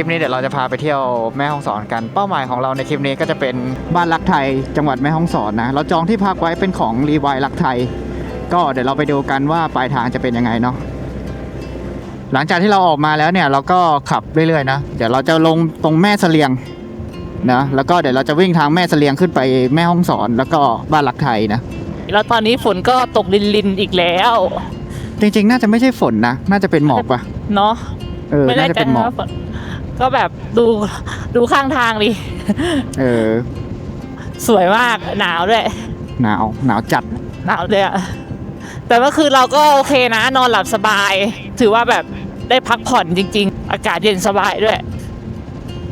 ลิปนี้เดี๋ยวเราจะพาไปเที่ยวแม่ฮ่องสอนกัน เป้าหมายของเราในคลิปนี้ก็จะเป็นบ้านรักไทยจังหวัดแม่ฮ่องสอนนะ เราจองที่พักไว้เป็นของรีวายรักไทย ก็เดี๋ยวเราไปดูกันว่าปลายทางจะเป็นยังไงเนาะ หลังจากที่เราออกมาแล้วเนี่ยเราก็ขับเรื่อยๆนะ เดี๋ยวเราจะลงตรงแม่เสลียงนะ แล้วก็เดี๋ยวเราจะวิ่งทางแม่เสลียงขึ้นไปแม่ฮ่องสอนแล้วก็บ้านรักไทยนะ แล้วตอนนี้ฝนก็ตกลินลินๆอีกแล้ว จริงๆ น่าจะไม่ใช่ฝนนะ น่าจะเป็นหมอกปะเนาะเออไม่น่าแน่จะใจเป็นหมอกว่าฝน ก็แบบดูดูข้างทางดิเออ สวยมากหนาวด้วย หนาว หนาวจัด หนาวเลยอะแต่เมื่อคืนเราก็โอเคนะ นอนหลับสบาย ถือว่าแบบได้พักผ่อนจริง ๆ อากาศเย็นสบายด้วย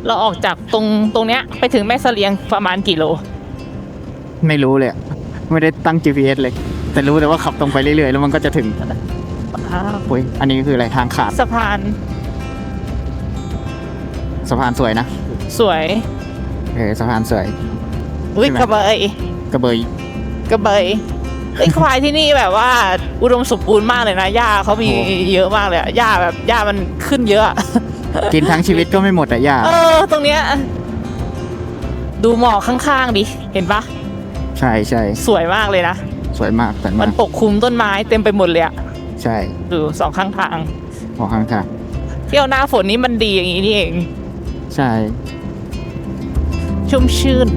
เราออกจากตรงตรงเนี้ย ไปถึงแม่เสลียงประมาณกี่โล ไม่รู้เลยอะไม่ได้ตั้ง GPS เลย แต่รู้แต่ว่าขับตรงไปเรื่อยๆ แล้วมันก็จะถึงโอ้ยอันนี้คืออะไรทางขาดสะพาน สะพานสวยนะสวยเออสะพานสวย อุ้ยใช่ไหม กระเบยกระเบยกระเบยไอ้ย ควายที่นี่แบบว่า อุดมสมบูรณ์มากเลยนะหญ้าเขามีโอ้เยอะมากเลยอะหญ้าแบบหญ้ามันขึ้นเยอะอะ กินทั้งชีวิตก็ไม่หมดอะย่าเออ ตรงเนี้ยดูหมอกข้างๆดิ เห็นปะใช่ใช่สวยมากเลยนะ สวยมากแต่มัมานกปกคลุมต้นไม้เต็มไปหมดเลยอะใช่ดูสองข้างทางพอข้างทางเที่ยวหน้าฝนนี้มันดีอย่างนี้นี่เอง ใช่ ชุ่มชื่น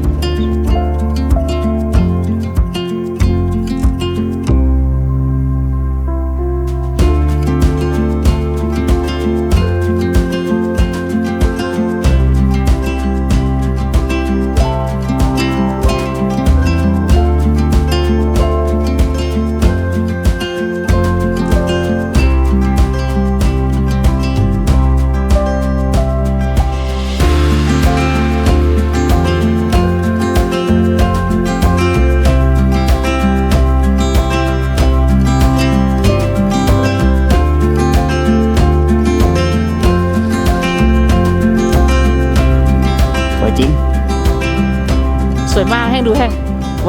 สวยมากให้ดูแห้ง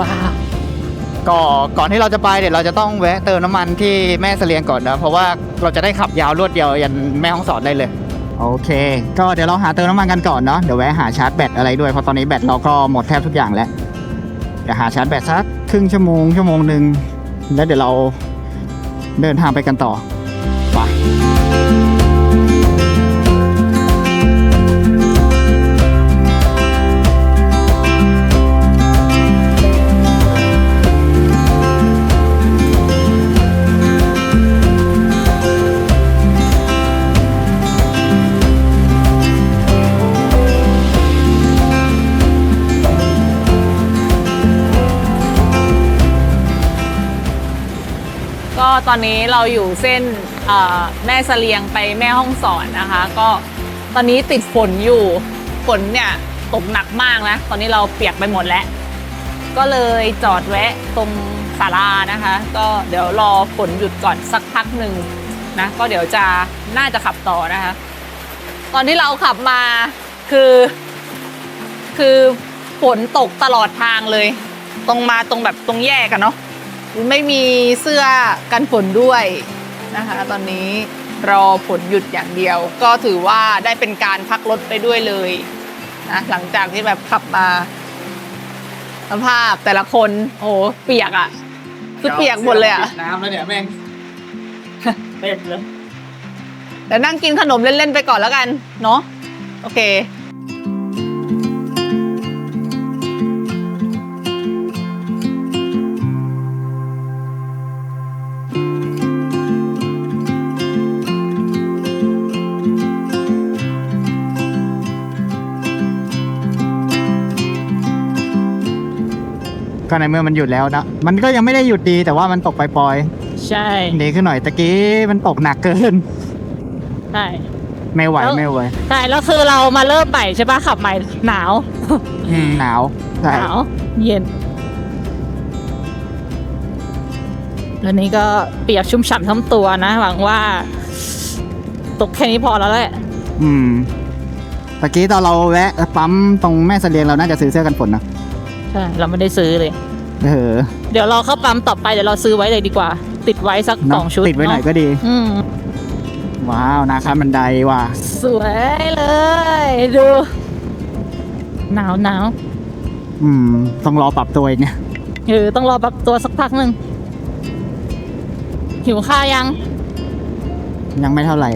ว้าวก็ก่อนที่เราจะไปเดี๋ยวเราจะต้องแวะเติมน้ำมันที่แม่เสลียงก่อนนะเพราะว่าเราจะได้ขับยาวรวดเดียวยันแม่ห้องสอนได้เลย โอเค ก็เดี๋ยวเราหาเติมน้ำมันกันก่อนเนาะเดี๋ยวแวะหาชาร์จแบตอะไรด้วยเพราะตอนนี้แบตเราก็หมดแทบทุกอย่างแล้วเดี๋ยวหาชาร์จแบตสักครึ่งชั่วโมงชั่วโมงหนึ่งแล้วเดี๋ยวเราเดินทางไปกันต่อไป ก็ตอนนี้เราอยู่เส้นแม่เสลียงไปแม่ห้องสอนนะคะ ก็ตอนนี้ติดฝนอยู่ฝนเนี่ยตกหนักมากนะ ตอนนี้เราเปียกไปหมดแล้ว ก็เลยจอดแวะตรงศาลานะคะ ก็เดี๋ยวรอฝนหยุดก่อนสักพักหนึ่งนะก็เดี๋ยวจะน่าจะขับต่อนะคะ ตอนที่เราขับมาคือ คือฝนตกตลอดทางเลย ตรงมาตรงแบบตรงแยกกันเนาะ ไม่มีเสื้อกันฝนด้วยนะคะ ตอนนี้รอฝนหยุดอย่างเดียว ก็ถือว่าได้เป็นการพักรถไปด้วยเลยนะหลังจากที่แบบขับมาสภาพแต่ละคนโอ้โหเปียกอะ่ะคือเปียกหมดเลยอะ่ะน้ำแล้วเนี่ยแม่งเป็นเลยเดี๋ยวนั่งกินขนมเล่นๆไปก่อนแล้วกัน เนาะโอเค ก็ในเมื่อมันหยุดแล้วนะมันก็ยังไม่ได้หยุดดีแต่ว่ามันตกปล่อยใช่ๆดีขึ้นหน่อยตะกี้มันตกหนักเกิน ใช่ ไม่ไหวแล้ว ไม่ไหวใช่แล้วคือเรามาเริ่มใหม่ใช่ปะขับใหม่หนาว อืมหนาวหใช่นาวเย็นแล้วนี้ก็เปียกชุ่มฉ่ำทั้งตัวนะ หวังว่า ตกแค่นี้พอแล้วแหละอืมตะกี้ตอนเราแวะปั๊มตรงแม่เสลียงเราน่าจะซื้อเสื้อกันฝนนะ ใช่เราไม่ได้ซื้อเลย เออเดี๋ยวเราเข้าปั๊มต่อไปเดี๋ยวเราซื้อไว้เลยดีกว่า ติดไว้สักสเนาะองชุดติดไว้หน่อยเนาะก็ดี อืมว้าวนาคาบันไดว่ะสวยเลย ดู หนาวหนาวอืม ต้องรอปรับตัวอีกเนี่ยเออต้องรอปรับตัวสักพักหนึ่งหิวข้าวยัง ยังไม่เท่าไหร่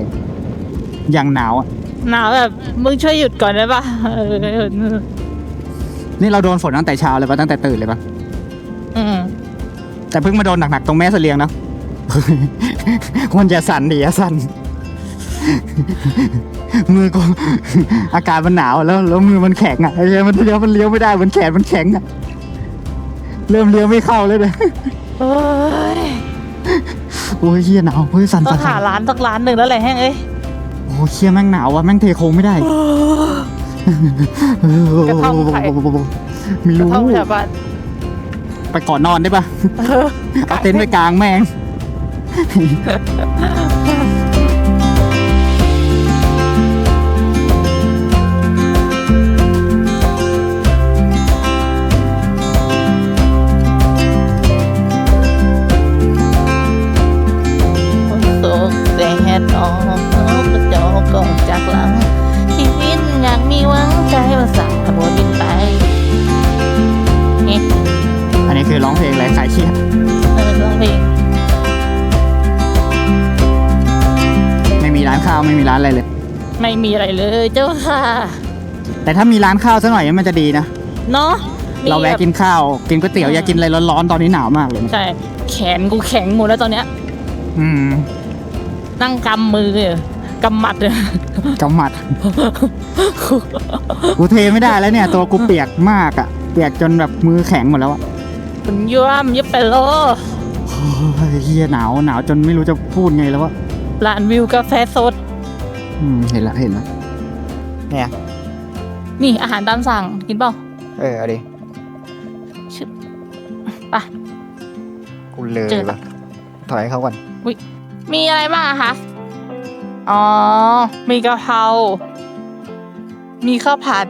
ยังหนาวอะหนาวแบบมึงช่วยหยุดก่อนได้ปะเออ นี่เราโดนฝนตั้งแต่เช้าเลยปะตั้งแต่ตื่นเลยปะอืมแต่เพิ่งมาโดนหนักๆตรงแม่เสลียงเนาะควรจะสั่นดีอะสั่น มือก็อากาศมันหนาวแล้วแล้วมือมันแข็งอะไอ้เหี้ยมันเลี้ยวมันเลี้ยวไม่ได้มันแขนมันแข็งอะ เริ่มเลี้ยวไม่เข้าเลยเลยโอ้ยโอ้ยเฮียหนาวเฮ้ยสั่นต้อสั่งนหาร้านสักร้านหนึ่งแล้วแหละแห้งเอ้ยโอ้ยเฮียแม่งหนาวว่ะแม่งเทโค้งไม่ได้ กระท่อมไข่ไม่รู้เท่าแถวบ้านไปก่อนนอนได้ปะเออเอาเต็นท์ไปกลางแม่ง ไม่มีร้านอะไรเลย ไม่มีอะไรเลยเจ้าค่ะ แต่ถ้ามีร้านข้าวสักหน่อยมันจะดีนะ เนาะเราแวะกินข้าวกินก๋วยเตี๋ยวอยากกินอะไรร้อนๆตอนนี้หนาวมากเลยใช่แขนกูแข็งหมดแล้วตอนเนี้ย อืมนั่งกำมือเลยกำหมัดเลยกำหมัด กูเทไม่ได้แล้วเนี่ย ตัวกูเปียกมากอะเปียกจนแบบมือแข็งหมดแล้วอะคุณย่มยิบไปโลโอ้ยเฮียหนาวหนาวจนไม่รู้จะพูดไงแล้ววะร้านวิวกาแฟสด อืมเห็นละเห็นละเนี่ยนี่อาหารตามสั่งกินเปล่าเออเอาดิชึบไป กูเลยเจอปะถอยให้เขาก่อนมีอะไรบ้างอะคะอ๋อ มีกะเพรา มีข้าวผัด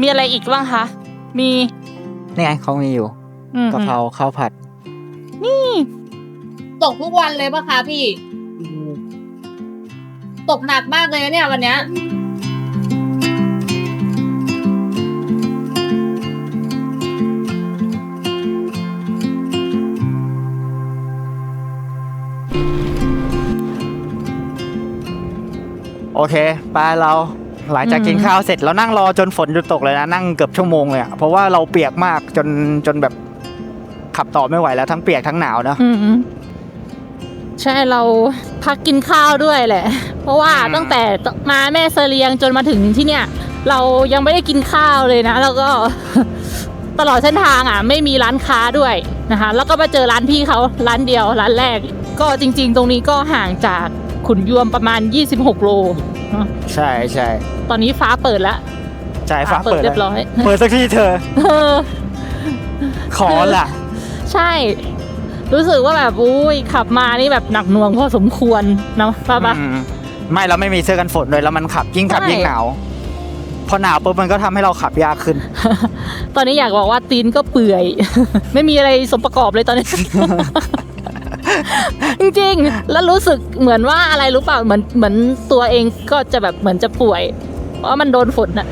มีอะไรอีกบ้างคะ มีนี่ไงเขามีอยู่อืมกะเพราข้าวผัด ตกทุกวันเลยปะคะพี่ ตกหนักมากเลยเนี่ยวันเนี้ย โอเค ไปเราหลังจากกินข้าวเสร็จเรานั่งรอจนฝนหยุดตกเลยนะ นั่งเกือบชั่วโมงเลยอะเพราะว่าเราเปียกมากจนจนแบบขับต่อไม่ไหวแล้วทั้งเปียกทั้งหนาวเนอะอืม ใช่เราพักกินข้าวด้วยแหละ เพราะว่าอืมตั้งแต่มาแม่เสลียงจนมาถึงที่เนี่ย เรายังไม่ได้กินข้าวเลยนะ แล้วก็ตลอดเส้นทางอะ ไม่มีร้านค้าด้วยนะคะ แล้วก็มาเจอร้านพี่เขาร้านเดียวร้านแรก ก็จริง ๆ ตรงนี้ก็ห่างจากขุนยวมประมาณ 26 โลเนอะใช่ใช่ตอนนี้ฟ้าเปิดแล้วใช่ฟ้าเปิดเรียบร้อยเปิดสักทีเธอเออขอล่ะ ใช่ รู้สึกว่าแบบอุ้ยขับมานี่แบบหนักหน่วงพอสมควรนะป้าปะ อืมไม่เราไม่มีเสื้อกันฝนเลยแล้วมันขับยิ่งขับใช่ ยิ่งหนาวพอหนาวปุ๊บมันก็ทำให้เราขับยากขึ้น ตอนนี้อยากบอกว่าตีนก็เปื่อย ไม่มีอะไรสมประกอบเลยตอนนี้ จริงๆ แล้วรู้สึกเหมือนว่าอะไรรู้เปล่าเหมือนเหมือนตัวเองก็จะแบบเหมือนจะป่วย เพราะว่ามันโดนฝนน่ะ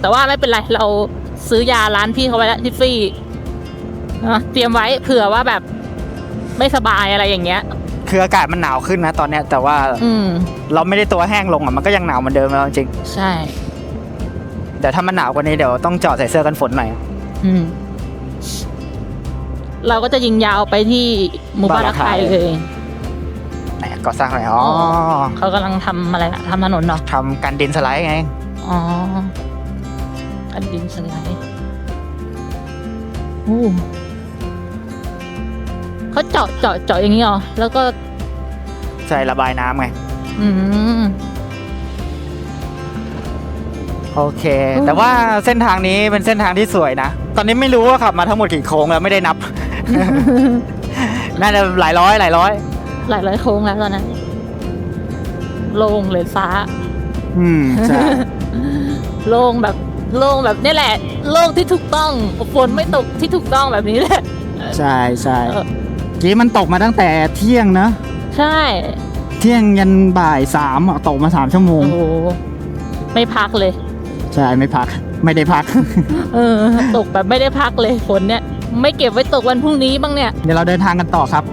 แต่ว่าไม่เป็นไรเราซื้อยาร้านพี่เขาไว้แล้วทิฟฟี่นะเตรียมไว้เผื่อว่าแบบ ไม่สบายอะไรอย่างเงี้ย คืออากาศมันหนาวขึ้นนะตอนเนี้ยแต่ว่าอืม เราไม่ได้ตัวแห้งลงอะมันก็ยังหนาวเหมือนเดิมแล้วจริงใช่เดี๋ยวถ้ามันหนาวกว่านี้เดี๋ยวต้องจอดใส่เสื้อกันฝนหน่อย อืม เราก็จะยิงยาวไปที่หมู่บ้านรักไทยเลย ไหนก็สร้างหน่อยอ๋อเขากำลังทำอะไรนะทำถนนเนาะทำกันดินสไลด์ไง อ๋ออันดินสไลด์โอ้ เขาเจาะเจาะเจาะอย่างนี้เหรอแล้วก็ใช่ระบายน้ำไง อืม โอเค อืม แต่ว่าเส้นทางนี้เป็นเส้นทางที่สวยนะ ตอนนี้ไม่รู้ว่าขับมาทั้งหมดกี่โค้งแล้วไม่ได้นับ น่าจะหลายร้อยหลายร้อย หลายร้อยโค้งแล้วตอนนั้นโล่งเลยฟ้า อืมใช่ โล่งแบบโล่งแบบนี่แหละ โล่งที่ถูกต้องฝนไม่ตกที่ถูกต้องแบบนี้แหละ ใช่ใช่เออ กี้มันตกมาตั้งแต่เที่ยงนะ ใช่ เที่ยงยันบ่ายสามอะตกมาสามชั่วโมโอ้งโหไม่พักเลย ใช่ไม่พัก ไม่ได้พัก เออ ตกแบบไม่ได้พักเลยฝนเนี่ย ไม่เก็บไว้ตกวันพรุ่งนี้บ้างเนี่ย เดี๋ยวเราเดินทางกันต่อครับ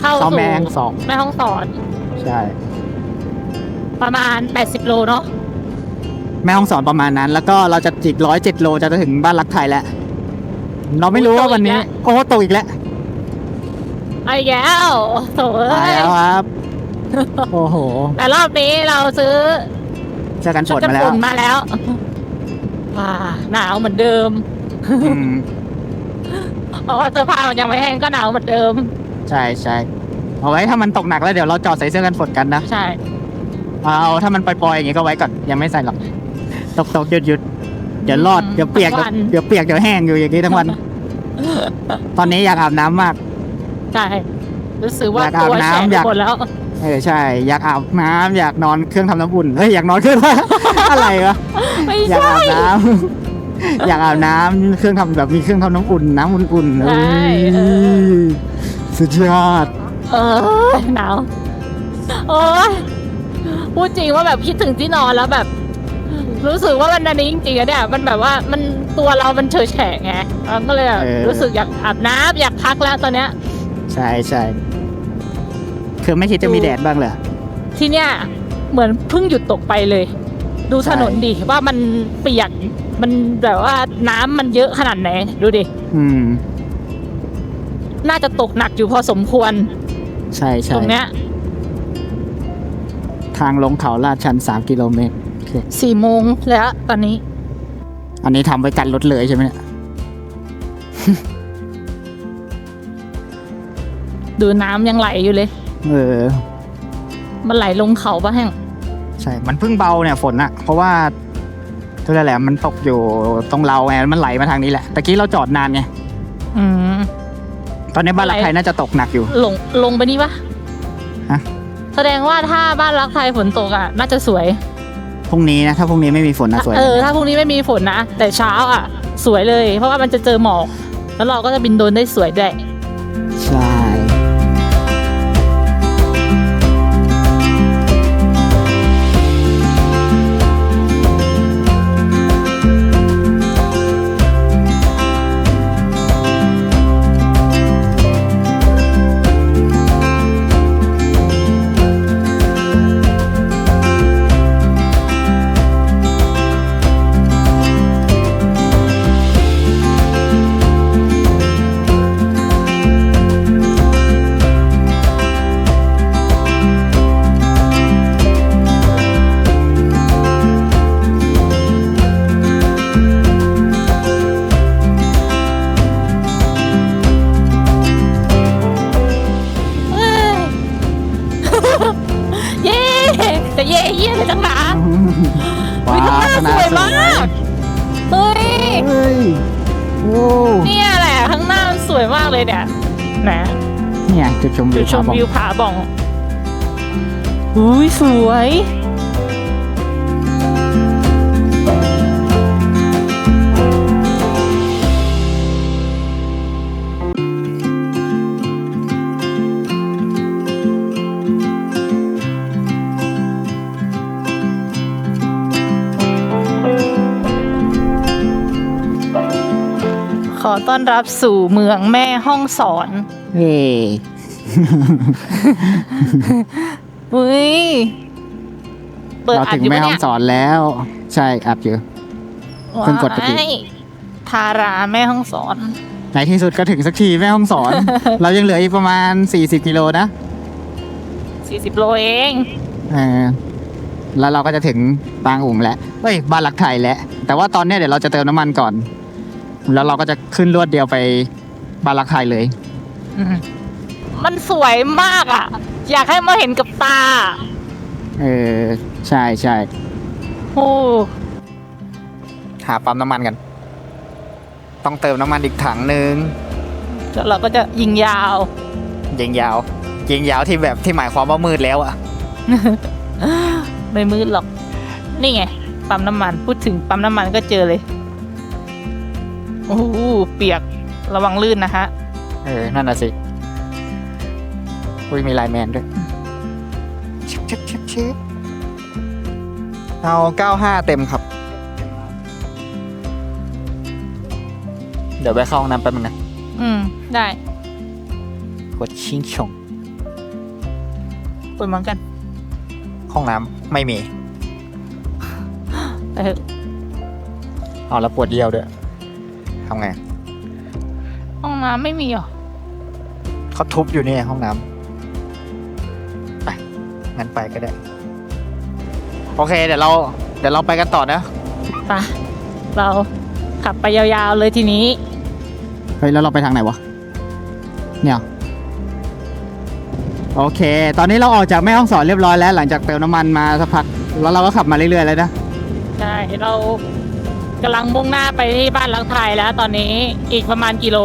เข้าเข้าสู่แม่ฮ่องสอนแม่ห้องสอนใช่ ประมาณ 80 โลเนาะแม่ห้องสอนประมาณนั้น แล้วก็เราจะอีกร้อยเจ็ดโลจะถึงบ้านรักไทยแล้วเราไม่รู้ว่าวันนี้ โอ้ตกอีกแล้วไอ้แย้วโถ่มาเอ้ยแล้วครับ โอ้โหแต่รอบนี้เราซื้อเจอกันฝนชุดมากันแล้วฝนมาแล้วอ่าหนาวเหมือนเดิมอืม เพราะว่าเสื้อผ้ามันยังไม่แห้งก็หนาวเหมือนเดิม ใช่ใช่เอาไว้ถ้ามันตกหนักแล้วเดี๋ยวเราจอดใส่เสื้อกันฝนกันนะ ใช่ เอาถ้ามันปล่อยๆอย่างงี้ก็ไว้ก่อนยังไม่ใส่หรอก ตกตกหยุดหยุดเดี๋ยวรอดเดี๋ยวเปียกเดี๋ยวเดี๋ยวเปียกเดี๋ยวแห้งอยู่อย่างนี้ทั้งวัน ตอนนี้อยากอาบน้ำมาก ใช่รู้สึกว่าอยากอาบตัวน้ำแฉะอยาก หมดแล้ว เออใช่ อยากอาบน้ำอยากนอนเครื่องทำน้ำอุ่นเฮ้ยอยากนอนเครื่อง อะไรวะไม่อยากใช่อาบน้ำ อยากอาบน้ำเครื่องทำแบบมีเครื่องทำน้ำอุ่นน้ำอุ่นๆใช่เอ้ยเออ สุดยอด เออหนาวโอ้ยพูดจริงว่าแบบคิดถึงที่นอนแล้วแบบ รู้สึกว่ามันอันนี้จริงๆอะเนี่ย มันแบบว่ามันตัวเรามันเฉยแฉะไงเราก็เลยแบบเออ รู้สึกอยากอาบน้ำอยากพักแล้วตอนเนี้ย ใช่ใช่คือไม่คิดจะมีแดดบ้างเหรอ ที่เนี่ยเหมือนเพิ่งหยุดตกไปเลย ดูถนนดิว่ามันเปียกมันแบบว่าน้ำมันเยอะขนาดไหนดูดิ อืม น่าจะตกหนักอยู่พอสมควร ใช่ใช่ตรงเนี้ย ทางลงเขาลาดชัน3กิโลเมตรโอเคสี่โมงแล้วตอนนี้ อันนี้ทำไว้กันรถเลยใช่ไหมเนี่ย ดูน้ำยังไหลอยู่เลย เออ มันไหลลงเขาปะแห้งใช่ มันเพิ่งเบาเนี่ยฝนอะเพราะว่าตัวแหละมันตกอยู่ตรงเราไงมันไหลมาทางนี้แหละตะกี้เราจอดนานไง อืม ตอนนี้บ้านรักไหลไทยน่าจะตกหนักอยู่ ลงลงไปนี่ปะฮะ แสดงว่าถ้าบ้านรักไทยฝนตกอะ น่าจะสวย พรุ่งนี้นะ ถ้าพรุ่งนี้ไม่มีฝนนะสวยเออ ถ้าพรุ่งนี้ไม่มีฝนนะ แต่เช้าอะ สวยเลย เพราะว่ามันจะเจอหมอก แล้วเราก็จะบินโดรนได้สวยด้วย มวิจุวดชมผาบอกวิวผาบ่องอุ้ยสวย ขอต้อนรับสู่เมืองแม่ห้องสอน เฮ้อุ้ยเปิดเราอัดถึงอยู่แม่ปะห้อเนี่งยสอนแล้ว ใช่อัดอยู่ เพิ่งกดตะกี้ว้ายทาราแม่ห้องสอน ในที่สุดก็ถึงสักทีแม่ห้องสอน เรายังเหลืออีกประมาณ 40 กิโลนะ40 โลเอง เออแล้วเราก็จะถึงบางอุ๋งแล้วเฮ้ยบ้านรักไทยแล้วแต่ว่าตอนเนี้ยเดี๋ยวเราจะเติมน้ำมันก่อน แล้วเราก็จะขึ้นรวดเดียวไปบ้านรักไทยเลยมั นสวยมากอะ อยากให้มาเห็นกับตา เออใช่ใช่โอ้หาปั๊มน้ำมันกัน ต้องเติมน้ำมันอีกถังหนึ่งแล้วเราก็จะยิงยาว ยิงยาว ยิงยาวที่แบบที่หมายความว่ามืดแล้วอะไม่มืดหรอก นี่ไงปั๊มน้ำมันพูดถึงปั๊มน้ำมันก็เจอเลยโอ้โหเปียกระวังลื่นนะฮะ เออ นั่นน่ะสิ อุ้ยมีไลน์แมนด้วยชิบชิบชิบชิบเอา95 เต็มครับ เดี๋ยวไปเข้าห้องน้ำแป๊บนึงนะอืม ได้กดชิงชงไปเหมือนกัน ห้องน้ำไม่มี ไปเถอะเอาแล้วปวดเยี่ยวด้วยทำไง ห้องน้ำไม่มีเหรอ เขาทุบอยู่นี่ห้องน้ำไป งั้นไปก็ได้ โอเค เดี๋ยวเรา เดี๋ยวเราไปกันต่อนะ ไปเราขับไปยาวๆเลยทีนี้ เฮ้ย แล้วเราไปทางไหนวะ เนี่ย โอเค ตอนนี้เราออกจากแม่ห้องสอนเรียบร้อยแล้ว หลังจากเติมน้ำมันมาสักพัก แล้วเราก็ขับมาเรื่อยๆแล้วนะ ใช่ เรากำลังมุ่งหน้าไปที่บ้านลังไทยแล้วตอนนี้อีกประมาณกิโล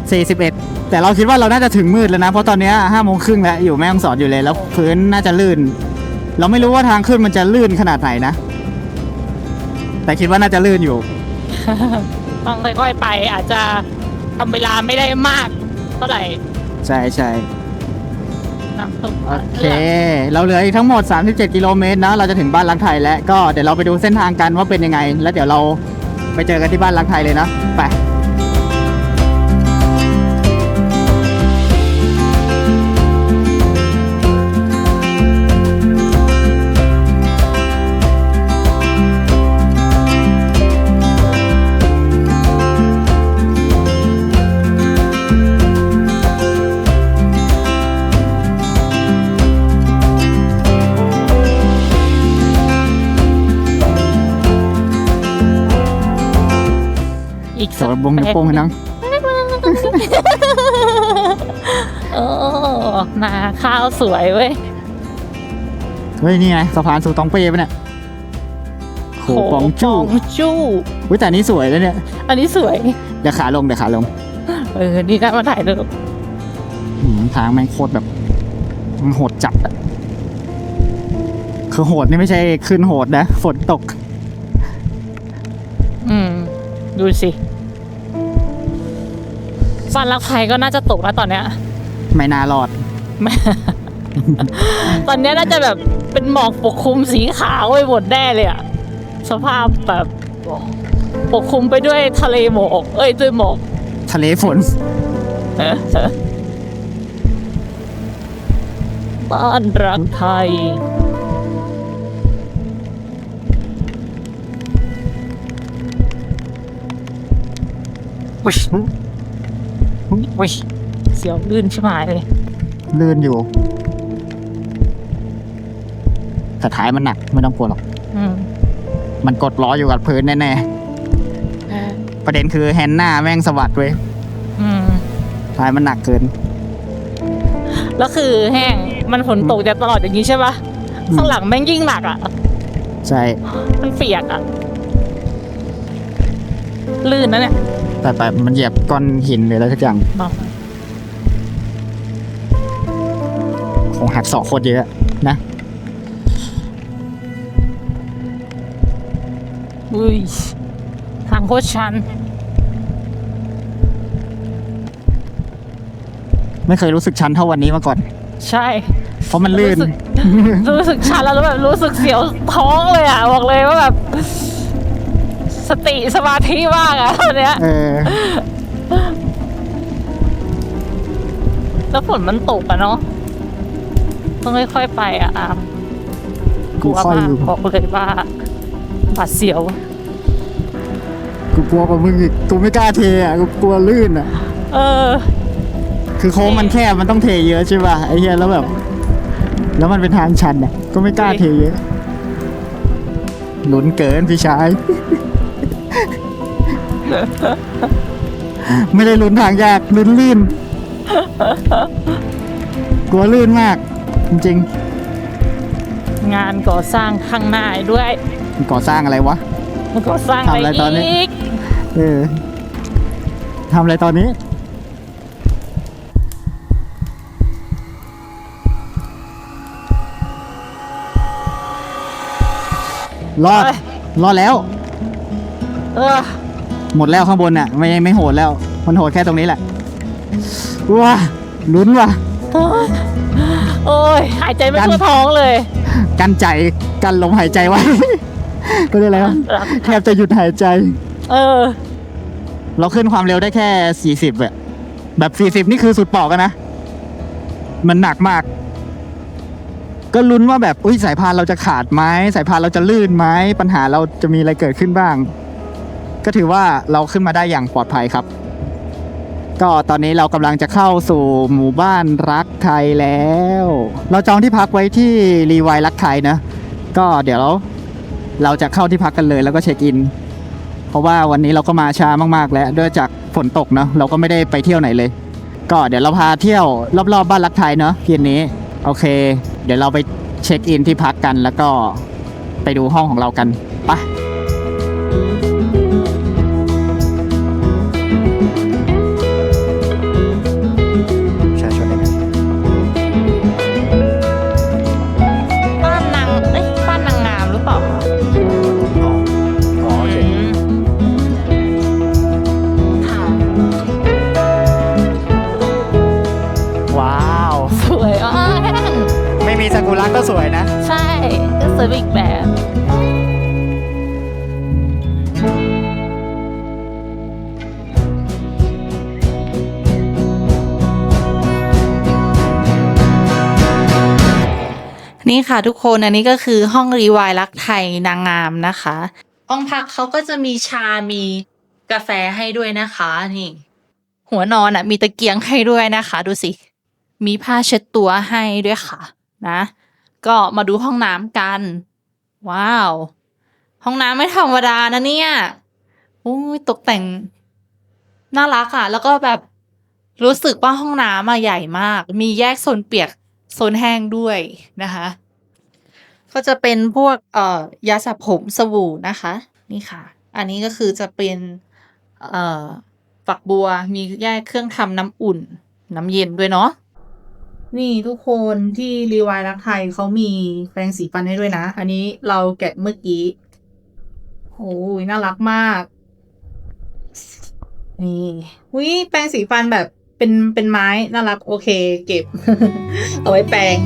41 แต่เราคิดว่าเราน่าจะถึงมืดแล้วนะ เพราะตอนเนี้ห้าโมงครึ่งแล้วอยู่แม่ห้องสอนอยู่เลยแล้วพื้นน่าจะลื่น เราไม่รู้ว่าทางขึ้นมันจะลื่นขนาดไหนนะ แต่คิดว่าน่าจะลื่นอยู่ ต้องค่อยๆไปอาจจะทำเวลาไม่ได้มากเท่าไหร่ใช่ใช่น้ำตกโอเค เราเหลืออีกทั้งหมด 37 กิโลเมตรนะ เราจะถึงบ้านรักไทยแล้ว ก็เดี๋ยวเราไปดูเส้นทางกันว่าเป็นยังไง แล้วเดี๋ยวเราไปเจอกันที่บ้านรักไทยเลยนะ ไป สวนบงนิ้วโป้งให้นังโอ้นาข้าวสวยเว้ย เฮ้ย นี่ไงสะพานสู่ตองเป้ปะเนี่ยโขปองจู้โขปองจู้อุ้ยแต่อันนี้สวยแล้วเนี่ย อันนี้สวย เดี๋ยวขาลงเดี๋ยวขาลง เออ นี่ได้มาถ่ายรูปหืมทางแม่งโคตรแบบมันโหดจัดอะคือโหดนี่ไม่ใช่ขึ้นโหดนะ ฝนตก อืม ดูสิ ฟันรักไทยก็น่าจะตกแล้วตอนเนี้ย ไม่น่ารอด ตอนเนี้ยน่าจะแบบเป็นหมอกปกคลุมสีขาวไปหมดแน่เลยอะสภาพแบบปกคลุมไปด้วยทะเลหมอก เอ้ยด้วยหมอกทะเลฝนบ้านรักไทยวิ ชวิชเสียวลื่นใช่ไหมเลยลื่นอยู่ แต่ท้ายมันหนักไม่ต้องกลัวหรอก อืมมันกดล้ออยู่กับพื้นแน่ๆ ประเด็นคือแฮนด์หน้าแม่งสะบัดเว้ยอืมท้ายมันหนักเกิน แล้วคือแห้งมันฝนตกจะตลอดอย่างนี้ใช่ปะอืม ข้างหลังแม่งยิ่งหนักอะ ใช่ มันเปียกอะ ลื่นนะเนี่ย แต่ไปมันเหยียบก้อนหินหรืออะไรสักอย่างบอกคงหักศอกโคตรเยอะนะอุ้ยทางโคตรชัน ไม่เคยรู้สึกชันเท่าวันนี้มาก่อน ใช่ เพราะมันลื่น รู้สึกรู้สึกชันแล้วแบบรู้สึกเสียวท้องเลยอะ บอกเลยว่าแบบ สติสมาธิมากอะตอนเนี้ยเออแล้วฝนมันตกอะเนาะต้องค่อยๆไปอะอามกลัวค่อยมากอยู่บอกเลยว่าบาดเสียว กูกลัวกว่ามึงอีกกูไม่กล้าเทอะกูกลัวลื่นอะ เออ คือโค้งมันแคบมันต้องเทเยอะใช่ป่ะไอ้เหี้ยแล้วแบบ แล้วมันเป็นทางชันอะก็ไม่กล้าเทเยอะหลุนเกินพี่ชาย ไม่ได้ลุ้นทางยากลุ้นลื่น กลัวลื่นมาก จริงงานก่อสร้างข้างหน้าด้วยๆก่อสร้างอะไรวะ มันก่อสร้างทำอะไรตอนนี้ อีกเออทำอะไรตอนนี้ รอด รอดแล้ว เออ หมดแล้วข้างบนน่ะ ไม่ไม่โหดแล้ว มันโหดแค่ตรงนี้แหละว้าลุ้นว่ะโอ้ยหายใจไม่กันทั่วท้องเลย กันใจกันลมหายใจไว้ก็เรียกอะไรวะแทบจะหยุดหายใจ เออ เราขึ้นความเร็วได้แค่ 40อะแบบ 40 นี่คือสุดปอกกันนะ มันหนักมาก ก็ลุ้นว่าแบบอุ้ยสายพานเราจะขาดไหมสายพานเราจะลื่นไหมปัญหาเราจะมีอะไรเกิดขึ้นบ้าง ก็ถือว่าเราขึ้นมาได้อย่างปลอดภัยครับ ก็ตอนนี้เรากำลังจะเข้าสู่หมู่บ้านรักไทยแล้ว เราจองที่พักไว้ที่รีไวรักไทยนะ ก็เดี๋ยวเราเราจะเข้าที่พักกันเลยแล้วก็เช็คอิน เพราะว่าวันนี้เราก็มาช้ามากๆ แล้วด้วยจากฝนตกเนาะเราก็ไม่ได้ไปเที่ยวไหนเลย ก็เดี๋ยวเราพาเที่ยวรอบๆบ้านรักไทยเนาะเย็นนี้โอเค เดี๋ยวเราไปเช็คอินที่พักกันแล้วก็ไปดูห้องของเรากัน กุระก็สวยนะ ใช่ ก็สวยไปอีกแบบ นี่ค่ะทุกคนอันนี้ก็คือห้องรีวายรักไทยนางงามนะคะ ห้องพักเขาก็จะมีชา มีกาแฟให้ด้วยนะคะนี่ หัวนอนอะ มีตะเกียงให้ด้วยนะคะ ดูสิ มีผ้าเช็ดตัวให้ด้วยค่ะ นะ ก็มาดูห้องน้ำกัน ว้าว ห้องน้ำไม่ธรรมดานะเนี่ยโอ้ยตกแต่ง น่ารักอะ แล้วก็แบบรู้สึกว่าห้องน้ำอะใหญ่มาก มีแยกโซนเปียกโซนแห้งด้วยนะคะ ก็จะเป็นพวกเอ่อยาสระผมสบู่นะคะ นี่ค่ะ อันนี้ก็คือจะเป็นเอ่อฝักบัวมีแยกเครื่องทำน้ำอุ่น น้ำเย็นด้วยเนาะ นี่ทุกคนที่รีวายรักไทยเขามีแปรงสีฟันให้ด้วยนะ อันนี้เราแกะเมื่อกี้โอ้ยน่ารักมาก นี่วิแปรงสีฟันแบบเป็นเป็นไม้น่ารักโอเค เก็บ เอาไว้แปรง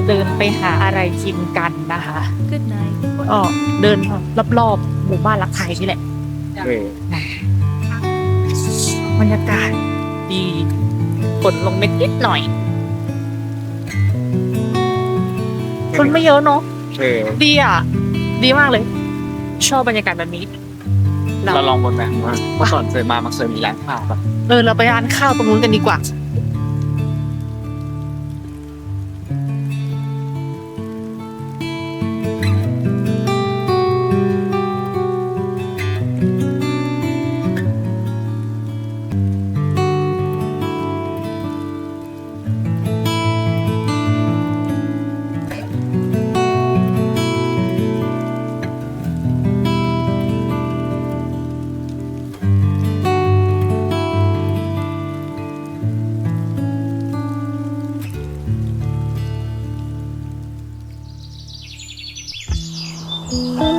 เราเดินไปหาอะไรกินกันนะคะ Good night ก็เดินรอบๆหมู่บ้านรักไทยนี่แหละเออบรรยากาศดีฝนลงเม็ดนิดหน่อย คนไม่เยอะเนาะเออดีอะ ดีมากเลย ชอบบรรยากาศแบบนี้เราเราลองบนแบบว่าเมื่อก่อนเคยมามันเคยมีร้านข้าวปะเออเราไปร้านข้าวตรงนู้นกันดีกว่า เ